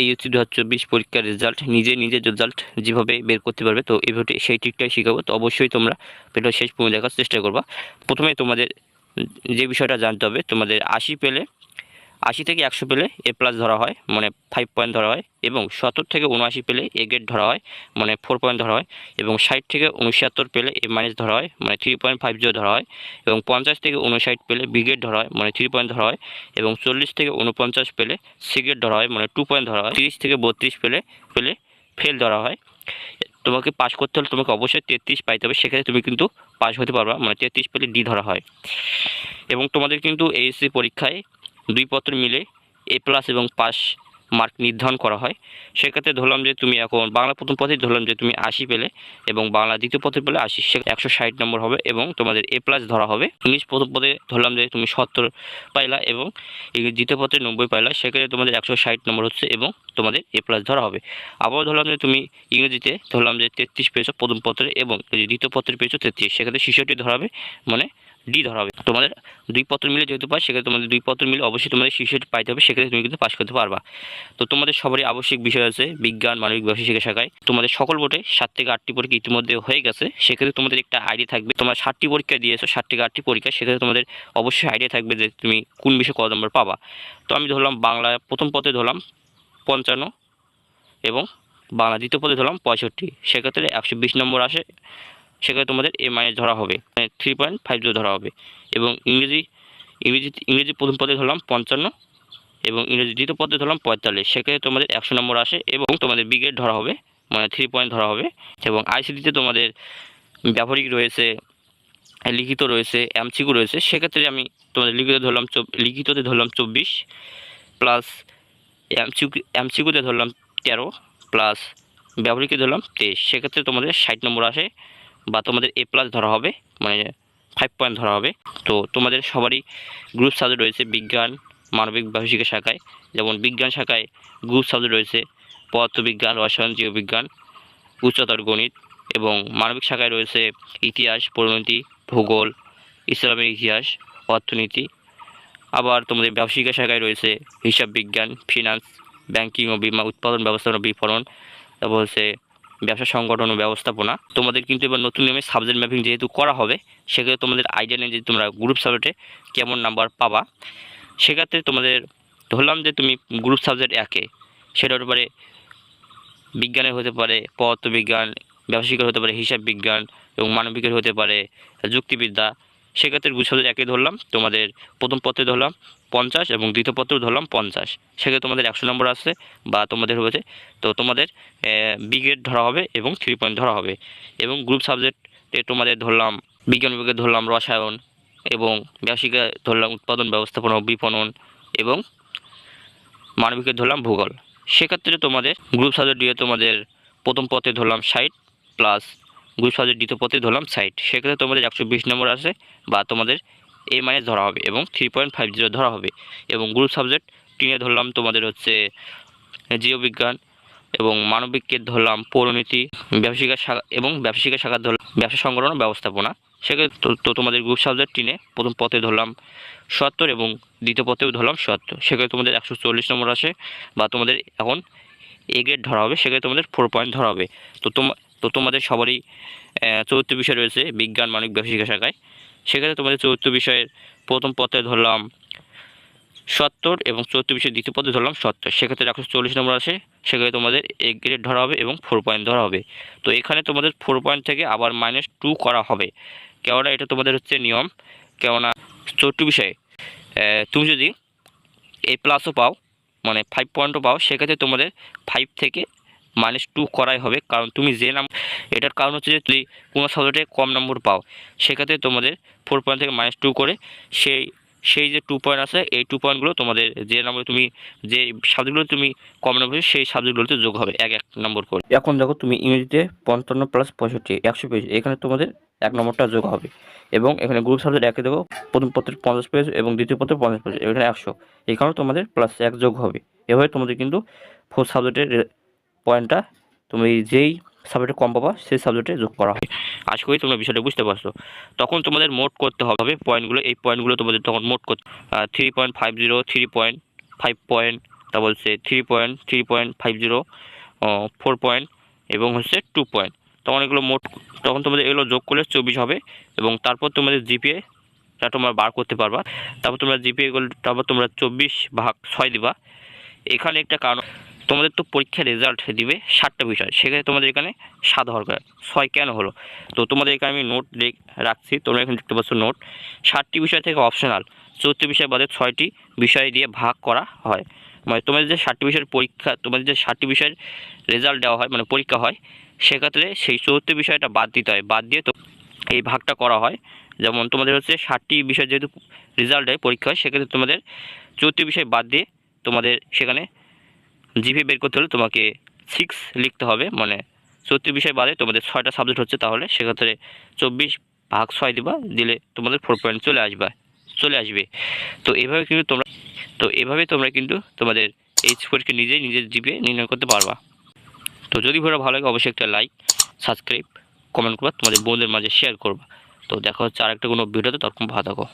এই হচ্ছে দু হাজার চব্বিশ পরীক্ষার রেজাল্ট নিজে নিজের রেজাল্ট যেভাবে বের করতে পারবে, তো এই ভিডিওটি সেই ট্রিকটাই শেখাবো। তো অবশ্যই তোমরা ভিডিও শেষ পর্যন্ত দেখার চেষ্টা করবা। প্রথমে তোমাদের যে বিষয়টা জানতে হবে, তোমাদের আশি পেলে আশি থেকে একশো পেলে এ প্লাস ধরা হয় মানে ফাইভ পয়েন্ট ধরা হয় এবং সত্তর থেকে উনআশি পেলে এ গ্রেড ধরা হয় মানে ফোর পয়েন্ট ধরা হয় এবং ষাট থেকে উনসত্তর পেলে এ মাইনাস ধরা হয় মানে থ্রি পয়েন্ট ফাইভ জিরো ধরা হয় এবং পঞ্চাশ থেকে উনষাট পেলে বি গ্রেড ধরা হয় মানে থ্রি পয়েন্ট ধরা হয় এবং চল্লিশ থেকে উনপঞ্চাশ পেলে সি গ্রেড ধরা হয় মানে টু পয়েন্ট ধরা হয় তিরিশ থেকে বত্রিশ পেলে পেলে ফেল ধরা হয় তোমাকে পাস করতে হলে তোমাকে অবশ্যই তেত্রিশ পাইতে হবে সেক্ষেত্রে তুমি কিন্তু পাস হতে পারবা মানে তেত্রিশ পেলে ডি ধরা হয় এবং তোমাদের কিন্তু এইচএসসি পরীক্ষায় দুই পত্র মিলে এ প্লাস এবং পাস মার্ক নির্ধারণ করা হয়। সেক্ষেত্রে ধরলাম যে তুমি এখন বাংলা প্রথম পথে ধরলাম যে তুমি আশি পেলে এবং বাংলা দ্বিতীয় পথে পেলে আশি সে একশো ষাট নম্বর হবে এবং তোমাদের এ প্লাস ধরা হবে। ইংলিশ প্রথম পথে ধরলাম যে তুমি সত্তর পাইলা এবং ইংরেজি দ্বিতীয় পথে নব্বই পাইলা, সেক্ষেত্রে তোমাদের একশো ষাট নম্বর হচ্ছে এবং তোমাদের এ প্লাস ধরা হবে। আবার ধরলাম যে তুমি ইংরেজিতে ধরলাম যে তেত্রিশ পেয়েছ প্রথম পত্রে এবং দ্বিতীয় পত্রে পেয়েছ তেত্রিশ, সেক্ষেত্রে শিশুটি ধরা হবে। মানে ডি ধরা হবে। তোমাদের দুই পত্র মিলে যেহেতু পাই সেক্ষেত্রে তোমাদের দুই পত্র মিলে অবশ্যই তোমাদের শিশুটি পাইতে হবে, সেক্ষেত্রে তুমি কিন্তু পাস করতে পারবা। তো তোমাদের সবারই আবশ্যিক বিষয় আছে বিজ্ঞান, মানবিক, ব্যবসা, শিক্ষা, শাখায়। তোমাদের সকল বোর্ডে সাত থেকে আটটি পরীক্ষা ইতিমধ্যে হয়ে গেছে, সেক্ষেত্রে তোমাদের একটা আইডিয়া থাকবে। তোমরা ষাটটি পরীক্ষা দিয়েছ, ষাট থেকে আটটি পরীক্ষা, সেক্ষেত্রে তোমাদের অবশ্যই আইডিয়া থাকবে যে তুমি কোন বিষয়ে কত নম্বর পাবা। তো আমি ধরলাম বাংলা প্রথম পথে ধরলাম পঞ্চান্ন এবং বাংলা দ্বিতীয় পদে ধরলাম পঁয়ষট্টি। সেক্ষেত্রে একশো বিশ নম্বর আসে সেক্ষেত্রে তোমাদের এ মাইনাস ধরা হবে। মানে থ্রি পয়েন্ট ফাইভ জিরো ধরা হবে। এবং ইংরেজি ইংরেজি ইংরেজি প্রথম পদে ধরলাম পঞ্চান্ন এবং ইংরেজি দ্বিতীয় পদে ধরলাম পঁয়তাল্লিশ। সেক্ষেত্রে তোমাদের একশো নম্বর আসে এবং তোমাদের বিগ্রেড ধরা হবে মানে থ্রি পয়েন্ট ধরা হবে। এবং আইসিডিতে তোমাদের ব্যবহারিক রয়েছে, লিখিত রয়েছে এমসিকিউ রয়েছে। সেক্ষেত্রে আমি তোমাদের লিখিত ধরলাম লিখিততে ধরলাম চব্বিশ প্লাস এমসিকিউ এমসিকিউতে ধরলাম তেরো প্লাস ব্যবহারিকে ধরলাম তেইশ। সেক্ষেত্রে তোমাদের ষাট নম্বর আসে। বা তোমাদের এ প্লাস ধরা হবে মানে ফাইভ পয়েন্ট ধরা হবে। তো তোমাদের সবারই গ্রুপ সাবজেক্ট রয়েছে বিজ্ঞান, মানবিক ব্যবসায়িক শাখায়। যেমন বিজ্ঞান শাখায় গ্রুপ সাবজেক্ট রয়েছে পদার্থবিজ্ঞান, রসায়ন, জীববিজ্ঞান, উচ্চতর গণিত এবং মানবিক শাখায় রয়েছে ইতিহাস, পরিণতি, ভূগোল, ইসলামের ইতিহাস, অর্থনীতি। আবার তোমাদের ব্যবসায়িক শাখায় রয়েছে হিসাব বিজ্ঞান ফিনান্স ব্যাংকিং ও বিমা, উৎপাদন, ব্যবস্থাপনা, বিপণন। তারপর হচ্ছে ব্যবসা সংগঠন ও ব্যবস্থাপনা। তোমাদের কিন্তু এবার নতুন নিয়মে সাবজেক্ট ম্যাপিং যেহেতু করা হবে, সেক্ষেত্রে তোমাদের আইডিয়া নেই যে তোমরা গ্রুপ সাবজেক্টে কেমন নাম্বার পাবা, সেক্ষেত্রে তোমাদের ধরলাম যে তুমি গ্রুপ সাবজেক্ট একে সেটার উপরে বিজ্ঞানের হতে পারে, পদার্থবিজ্ঞান, ব্যবসায়িকের হতে পারে হিসাব বিজ্ঞান এবং মানবিকের হতে পারে যুক্তিবিদ্যা সেক্ষেত্রে গ্রুপ সাবজেক্ট একে ধরলাম, তোমাদের প্রথম পত্রে ধরলাম পঞ্চাশ এবং দ্বিতীয় পত্র ধরলাম পঞ্চাশ। সেক্ষেত্রে তোমাদের একশো নম্বর আসছে বা তোমাদের হয়েছে। তো তোমাদের বি গ্রেড ধরা হবে এবং থ্রি পয়েন্ট ধরা হবে। এবং গ্রুপ সাবজেক্টে তোমাদের ধরলাম বিজ্ঞান বিভাগে ধরলাম রসায়ন এবং ব্যবসায়িকে ধরলাম উৎপাদন, ব্যবস্থাপনা বিপণন এবং মানবিকের ধরলাম ভূগোল। সেক্ষেত্রে তোমাদের গ্রুপ সাবজেক্ট দিয়ে তোমাদের প্রথম পথে ধরলাম ষাট প্লাস গ্রুপ সাবজেক্ট দ্বিতীয় পথে ধরলাম ষাট সেক্ষেত্রে তোমাদের একশো বিশ নম্বর আসে বা তোমাদের এ মাইনাস ধরা হবে এবং থ্রি পয়েন্ট ফাইভ জিরো ধরা হবে। এবং গ্রুপ সাবজেক্ট টিনে ধরলাম তোমাদের হচ্ছে জীববিজ্ঞান এবং মানবিককে ধরলাম পৌরনীতি ব্যবসায়িকা শাখা এবং ব্যবসায়িকা শাখা ধরলাম ব্যবসা সংগঠন ব্যবস্থাপনা। সেক্ষেত্রে তো- তোমাদের গ্রুপ সাবজেক্ট টিনে প্রথম পথে ধরলাম সত্তর এবং দ্বিতীয় পথেও ধরলাম সত্তর। সেক্ষেত্রে তোমাদের একশো চল্লিশ নম্বর আসে বা তোমাদের এখন এ গ্রেড ধরা হবে, সেক্ষেত্রে তোমাদের ফোর পয়েন্ট ধরা হবে। তো তোমা তো তোমাদের সবারই চতুর্থ বিষয় রয়েছে বিজ্ঞান, মানবিক ব্যবসায়িক শাখায়। সেক্ষেত্রে তোমাদের চতুর্থ বিষয়ের প্রথম পথে ধরলাম সত্তর এবং চতুর্থ বিষয়ের দ্বিতীয় পথে ধরলাম সত্তর। সেক্ষেত্রে একশো চল্লিশ নম্বর আসে সেক্ষেত্রে তোমাদের এ গ্রেড ধরা হবে এবং ফোর পয়েন্ট ধরা হবে। তো এখানে তোমাদের ফোর পয়েন্ট থেকে আবার মাইনাস টু করা হবে। কেননা এটা তোমাদের হচ্ছে নিয়ম। কেননা চতুর্থ বিষয়ে তুমি যদি এ প্লাসও পাও মানে ফাইভ পয়েন্টও পাও, সেক্ষেত্রে তোমাদের ফাইভ থেকে মাইনাস টু করাই হবে। কারণ তুমি যে নাম এটার কারণ হচ্ছে যে তুমি কোনো সাবজেক্টে কম নম্বর পাও। সেক্ষেত্রে তোমাদের ফোর পয়েন্ট থেকে মাইনাস টু করে সেই সেই যে টু পয়েন্ট আছে, এই টু পয়েন্টগুলো তোমাদের যে নম্বরে তুমি যে সাবজেক্টগুলো তুমি কম নম্বর সেই সাবজেক্টগুলোতে যোগ হবে এক এক নম্বর করে। এখন দেখো তুমি ইংরেজিতে পঞ্চান্ন প্লাস পঁয়ষট্টি, একশো পেয়েছ। এখানে তোমাদের এক নম্বরটা যোগ হবে। এবং এখানে গ্রুপ সাবজেক্ট একে দেবো প্রথম পত্রে পঞ্চাশ পেয়েছ এবং দ্বিতীয় পত্রে পঞ্চাশ পেয়েছ। এখানে একশো। এখানেও তোমাদের প্লাস এক যোগ হবে। এভাবে তোমাদের কিন্তু ফোর সাবজেক্টের পয়েন্টটা তুমি যেই সাবজেক্টে কম পাবা, সেই সাবজেক্টে যোগ করা হয়। আশা করি তোমরা বিষয়টা বুঝতে পারছ। তখন তোমাদের মোট করতে হবে পয়েন্টগুলো, এই পয়েন্টগুলো তোমাদের তখন মোট করতে three point five zero three point five point তারপর বলছে three point three point five zero four point এবং হচ্ছে টু পয়েন্ট তখন এগুলো মোট, তখন তোমাদের এগুলো যোগ করলে চব্বিশ হবে এবং তারপর তোমাদের জিপিএ টা তোমরা বার করতে পারবা। তারপর তোমরা জিপিএ তারপর তোমরা চব্বিশ ভাগ ছয় দিবা। এখানে একটা কারণ তোমাদের তো পরীক্ষার রেজাল্ট দিবে সাতটা বিষয়। সেখানে তোমাদের এখানে সাত দরকার ছয় কেন হলো? তো তোমাদের এখানে আমি নোট রাখছি। তোমরা এখানে দেখতে পাচ্ছ নোট ষাটটি বিষয় থেকে অপশনাল চৌত্রিশ বিষয় বাদে ছয়টি বিষয় দিয়ে ভাগ করা হয়। মানে তোমাদের যে ষাটটি বিষয়ের পরীক্ষা তোমাদের যে ষাটটি বিষয়ের রেজাল্ট দেওয়া হয় মানে পরীক্ষা হয়, সেক্ষেত্রে সেই চৌত্রিশ বিষয়টা বাদ দিতে হয়। বাদ দিয়ে তো এই ভাগটা করা হয়। যেমন তোমাদের হচ্ছে ষাটটি বিষয় যেহেতু রেজাল্ট হয় পরীক্ষা হয়, সেক্ষেত্রে তোমাদের চৌত্রিশ বিষয় বাদ দিয়ে তোমাদের সেখানে জিপি বের করতে হলে তোমাকে সিক্স লিখতে হবে মানে চৌত্রিশ বিষয় বাদে তোমাদের ছয়টা সাবজেক্ট হচ্ছে, তাহলে সেক্ষেত্রে চব্বিশ ভাগ ছয় দিবা, দিলে তোমাদের ফোর পয়েন্ট চলে আসবে চলে আসবে। তো এভাবে কিন্তু তোমরা, তো এভাবে তোমরা কিন্তু তোমাদের এইচ পরীক্ষা নিজেই নিজের জিপে নির্ণয় করতে পারবা। তো যদি ভিডিও ভালো লাগে, অবশ্যই একটা লাইক সাবস্ক্রাইব কমেন্ট করবা, তোমাদের বন্ধুদের মাঝে শেয়ার করবা। তো দেখা হচ্ছে আর একটা কোনো ভিডিওতে তখন ভালো থাকো।